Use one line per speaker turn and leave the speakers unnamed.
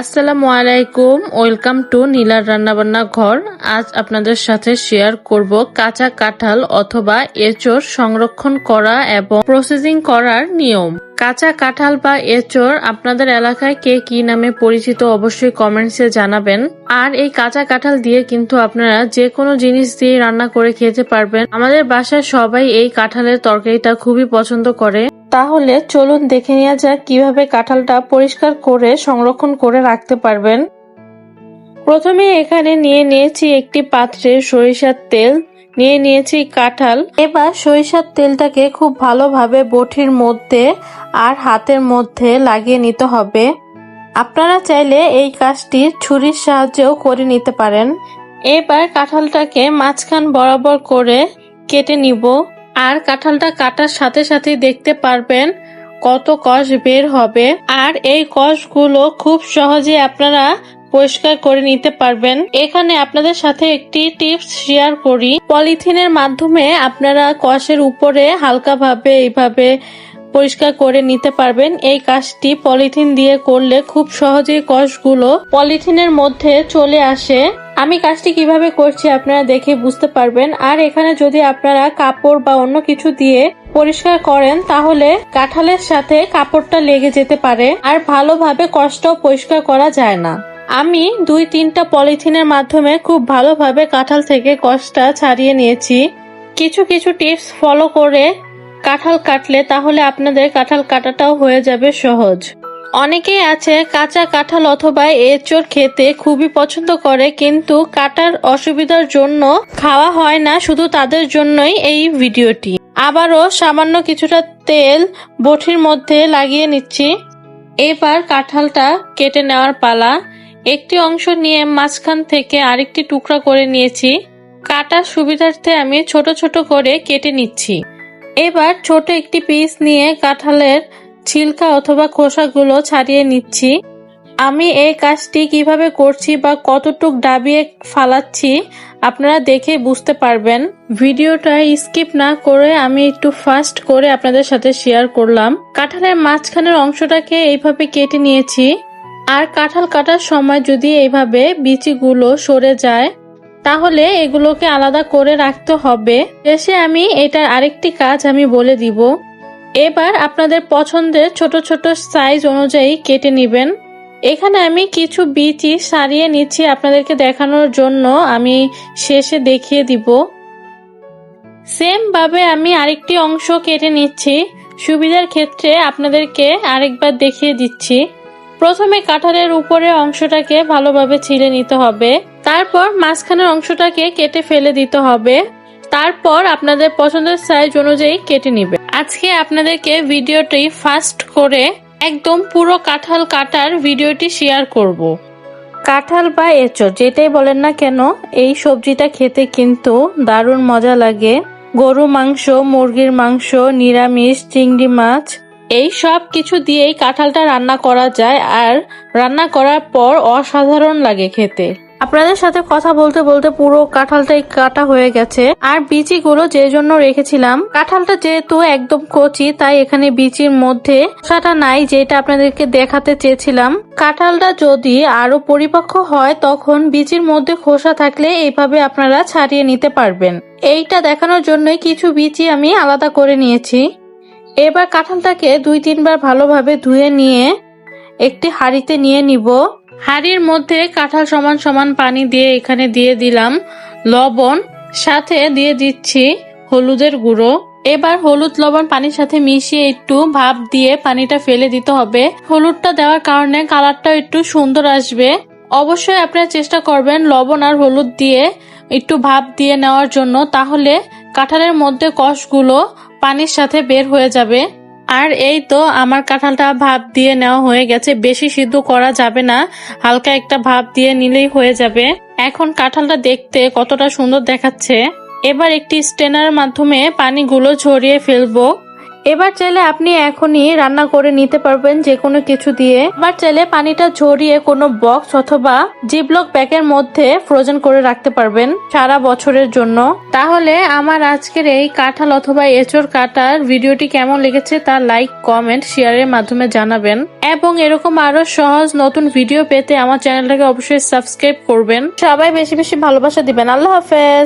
আসসালামু আলাইকুম, welcome to নীলার রান্নাবান্না ঘর। আজ আপনাদের সাথে শেয়ার করব কাঁচা কাঁঠাল অথবা এঁচড় সংরক্ষণ করা এবং প্রসেসিং করার নিয়ম। কাঁচা কাঁঠাল বা এঁচড় আপনাদের এলাকায় কে কি নামে পরিচিত অবশ্যই কমেন্টসে জানাবেন। আর এই কাঁচা কাঁঠাল দিয়ে কিন্তু আপনারা যে কোনো জিনিস দিয়ে রান্না করে খেতে পারবেন। আমাদের বাসায় সবাই এই কাঁঠালের তরকারিটা খুবই পছন্দ করে। তাহলে চলুন দেখে নেওয়া যাক কীভাবে কাঁঠালটা পরিষ্কার করে সংরক্ষণ করে রাখতে পারবেন। প্রথমে এখানে নিয়ে নিয়েছি একটি পাত্রে সরিষার তেল, নিয়ে নিয়েছি কাঁঠাল। এবার সরিষার তেলটাকে খুব ভালোভাবে বটির মধ্যে আর হাতের মধ্যে লাগিয়ে নিতে হবে। আপনারা চাইলে এই কাজটি ছুরির সাহায্যেও করে নিতে পারেন। এবার কাঁঠালটাকে মাঝখান বরাবর করে কেটে নিব। আর কাঁঠালটা কাটার সাথে সাথে দেখতে পারবেন কত কষ বের হবে। আর এই কষগুলো খুব সহজে আপনারা পরিষ্কার করে নিতে পারবেন। এখানে আপনাদের সাথে একটি টিপস শেয়ার করি। পলিথিনের মাধ্যমে আপনারা কষের উপরে হালকাভাবে এইভাবে পরিষ্কার করে নিতে পারবেন। এই কাজটি পলিথিন দিয়ে করলে খুব সহজেই কষগুলো পলিথিনের মধ্যে চলে আসে। আমি কাজটি কীভাবে করছি আপনারা দেখে বুঝতে পারবেন। আর এখানে যদি আপনারা কাপড় বা অন্য কিছু দিয়ে পরিষ্কার করেন, তাহলে কাঁঠালের সাথে কাপড়টা লেগে যেতে পারে। আর ভালোভাবে কষ্টও পরিষ্কার করা যায় না। আমি দুই তিনটা পলিথিনের মাধ্যমে খুব ভালোভাবে কাঁঠাল থেকে কষ্টটা ছাড়িয়ে নিয়েছি। কিছু কিছু টিপস ফলো করে কাঁঠাল কাটলে তাহলে আপনাদের কাঁঠাল কাটাটাও হয়ে যাবে সহজ। অনেকেই আছে কাঁচা কাঁঠাল অথবা এঁচড় খেতে খুবই পছন্দ করে, কিন্তু কাটার অসুবিধার জন্য খাওয়া হয় না, শুধু তাদের জন্যই এই ভিডিওটি। আবারও সামান্য কিছুটা তেল বটির মধ্যে লাগিয়ে নিচ্ছি। এবার কাঁঠালটা কেটে নেওয়ার পালা। একটি অংশ নিয়ে মাঝখান থেকে আরেকটি টুকরা করে নিয়েছি। কাটার সুবিধার্থে আমি ছোট ছোট করে কেটে নিচ্ছি। এবার ছোট একটি পিস নিয়ে কাঁঠালের ছিলকা অথবা খোসাগুলো ছাড়িয়ে নিচ্ছি। আমি এই কাজটি কীভাবে করছি বা কতটুক ডাবিয়ে ফালাচ্ছি, আপনারা দেখে বুঝতে পারবেন। ভিডিওটা স্কিপ না করে আমি একটু ফাস্ট করে আপনাদের সাথে শেয়ার করলাম। কাঁঠালের মাঝখানের অংশটাকে এইভাবে কেটে নিয়েছি। আর কাঁঠাল কাটার সময় যদি এইভাবে বিচিগুলো সরে যায়, তাহলে এগুলোকে আলাদা করে রাখতে হবে। শেষে আমি এটার আরেকটি কাজ আমি বলে দিব। এবার আপনাদের পছন্দের ছোট ছোট সাইজ অনুযায়ী কেটে নেবেন। এখানে আমি কিছু বিচি সারিয়ে নিচ্ছি আপনাদেরকে দেখানোর জন্য। আমি শেষে দেখিয়ে দিব। সেম ভাবে আমি আরেকটি অংশ কেটে নিচ্ছি। সুবিধার ক্ষেত্রে আপনাদেরকে আরেকবার দেখিয়ে দিচ্ছি। প্রথমে কাঁঠালের উপরে অংশটাকে ভালোভাবে ছিলে নিতে হবে। তারপর মাঝখানের অংশটাকে কেটে ফেলে দিতে হবে। তারপর আপনাদের পছন্দের সাইজ অনুযায়ী কেটে নিবে। আজকে আপনাদেরকে ভিডিওটি ফাস্ট করে একদম পুরো কাঁঠাল কাটার ভিডিওটি শেয়ার করব। কাঁঠাল বা এঁচড়, যেটাই বলেন না কেন, এই সবজিটা খেতে কিন্তু দারুণ মজা লাগে। গরু মাংস, মুরগির মাংস, নিরামিষ, চিংড়ি মাছ, এই সব কিছু দিয়েই কাঁঠালটা রান্না করা যায়। আর রান্না করার পর অসাধারণ লাগে খেতে। আপনাদের সাথে কথা বলতে বলতে পুরো কাঁঠালটাই কাটা হয়ে গেছে। আর বিচিগুলো যে জন্য রেখেছিলাম, কাঁঠালটা যেহেতু একদম কচি, তাই এখানে বিচির মধ্যে খোসাটা নাই যেটা আপনাদেরকে দেখাতে চেয়েছিলাম। কাঁঠালটা যদি আরও পরিপক্ক হয়, তখন বিচির মধ্যে খোসা থাকলে এইভাবে আপনারা ছাড়িয়ে নিতে পারবেন। এইটা দেখানোর জন্যই কিছু বিচি আমি আলাদা করে নিয়েছি। এবার কাঁঠালটাকে দুই তিনবার ভালোভাবে ধুয়ে নিয়ে একটি হাঁড়িতে নিয়ে নিব। হাঁড়ির মধ্যে কাঁঠাল সমান সমান পানি দিয়ে এখানে দিয়ে দিলাম লবণ, সাথে দিয়ে দিচ্ছি হলুদের গুঁড়ো। এবার হলুদ লবণ পানির সাথে মিশিয়ে একটু ভাপ দিয়ে পানিটা ফেলে দিতে হবে। হলুদটা দেওয়ার কারণে কালারটা একটু সুন্দর আসবে। অবশ্যই আপনারা চেষ্টা করবেন লবণ আর হলুদ দিয়ে একটু ভাপ দিয়ে নেওয়ার জন্য, তাহলে কাঁঠালের মধ্যে কষগুলো পানির সাথে বের হয়ে যাবে। আর এই তো আমার কাঁঠালটা ভাপ দিয়ে নেওয়া হয়ে গেছে। বেশি সিদ্ধ করা যাবে না। হালকা একটা ভাপ দিয়ে নিলেই হয়ে যাবে। এখন কাঁঠালটা দেখতে কতটা সুন্দর দেখাচ্ছে। এবার একটি স্টেনার মাধ্যমে পানিগুলো ঝরিয়ে ফেলব। এবার চাইলে আপনি এখনই রান্না করে নিতে পারবেন যে কোনো কিছু দিয়ে। এবার চাইলে পানিটা ঝরিয়ে কোনো বক্স অথবা জিবলক ব্যাগের মধ্যে ফ্রোজেন করে রাখতে পারবেন সারা বছরের জন্য। তাহলে আমার আজকের এই কাঁঠাল অথবা এঁচড় কাটার ভিডিওটি কেমন লেগেছে তা লাইক কমেন্ট শেয়ারের মাধ্যমে জানাবেন। এবং এরকম আরও সহজ নতুন ভিডিও পেতে আমার চ্যানেলটাকে অবশ্যই সাবস্ক্রাইব করবেন। সবাই বেশি বেশি ভালোবাসা দিবেন। আল্লাহ হাফেজ।